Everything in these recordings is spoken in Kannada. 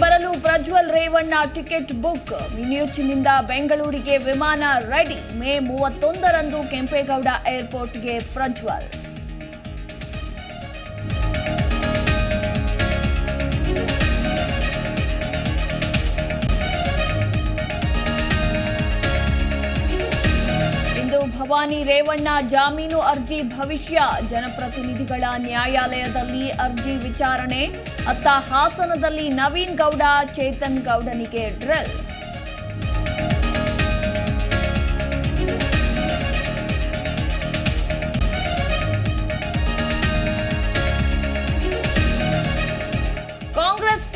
Prajwal Revanna ticket book. ಮಿನ್ಯೂಚಿನಿಂದ ಬೆಂಗಳೂರಿಗೆ ವಿಮಾನ ರೆಡಿ. ಮೇ ಮೂವತ್ತೊಂದರಂದು ಕೆಂಪೇಗೌಡ ಏರ್ಪೋರ್ಟ್ಗೆ ಪ್ರಜ್ವಲ್. ಭವಾನಿ ರೇವಣ್ಣ ಜಾಮೀನು ಅರ್ಜಿ ಭವಿಷ್ಯ. ಜನಪ್ರತಿನಿಧಿಗಳ ನ್ಯಾಯಾಲಯದಲ್ಲಿ ಅರ್ಜಿ ವಿಚಾರಣೆ. ಅತ್ತ ಹಾಸನದಲ್ಲಿ ನವೀನ್ ಗೌಡ, ಚೇತನ್ ಗೌಡನಿಗೆ ಡ್ರಿಲ್.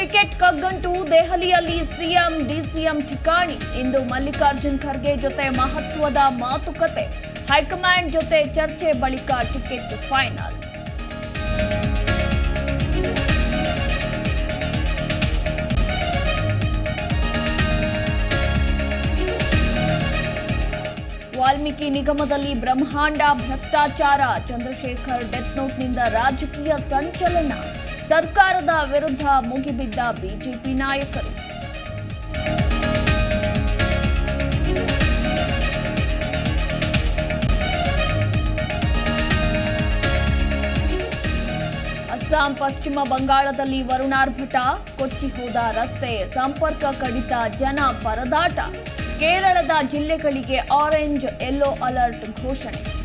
ಟಿಕೆಟ್ ಕಗ್ಗಂಟು ದೆಹಲಿಯಲ್ಲಿ ಸಿಎಂ, ಡಿಸಿಎಂ ಠಿಕಾಣಿ. ಇಂದು ಮಲ್ಲಿಕಾರ್ಜುನ್ ಖರ್ಗೆ ಜೊತೆ ಮಹತ್ವದ ಮಾತುಕತೆ. ಹೈಕಮಾಂಡ್ ಜೊತೆ ಚರ್ಚೆ ಬಳಿಕ ಟಿಕೆಟ್ ಫೈನಲ್. ವಾಲ್ಮೀಕಿ ನಿಗಮದಲ್ಲಿ ಬ್ರಹ್ಮಾಂಡ ಭ್ರಷ್ಟಾಚಾರ, ಚಂದ್ರಶೇಖರ್ ಡೆತ್ ನೋಟ್ನಿಂದ ರಾಜಕೀಯ ಸಂಚಲನ. ಸರ್ಕಾರದ ವಿರುದ್ಧ ಮುಗಿಬಿದ್ದ ಬಿಜೆಪಿ ನಾಯಕರು. ಅಸ್ಸಾಂ, ಪಶ್ಚಿಮ ಬಂಗಾಳದಲ್ಲಿ ವರುಣಾರ್ಭಟ ಕೊಚ್ಚಿ ಹೋದ ರಸ್ತೆ ಸಂಪರ್ಕ ಕಡಿತ ಜನ ಪರದಾಟ. ಕೇರಳದ ಜಿಲ್ಲೆಗಳಿಗೆ ಆರೆಂಜ್ ಯೆಲ್ಲೋ ಅಲರ್ಟ್ ಘೋಷಣೆ.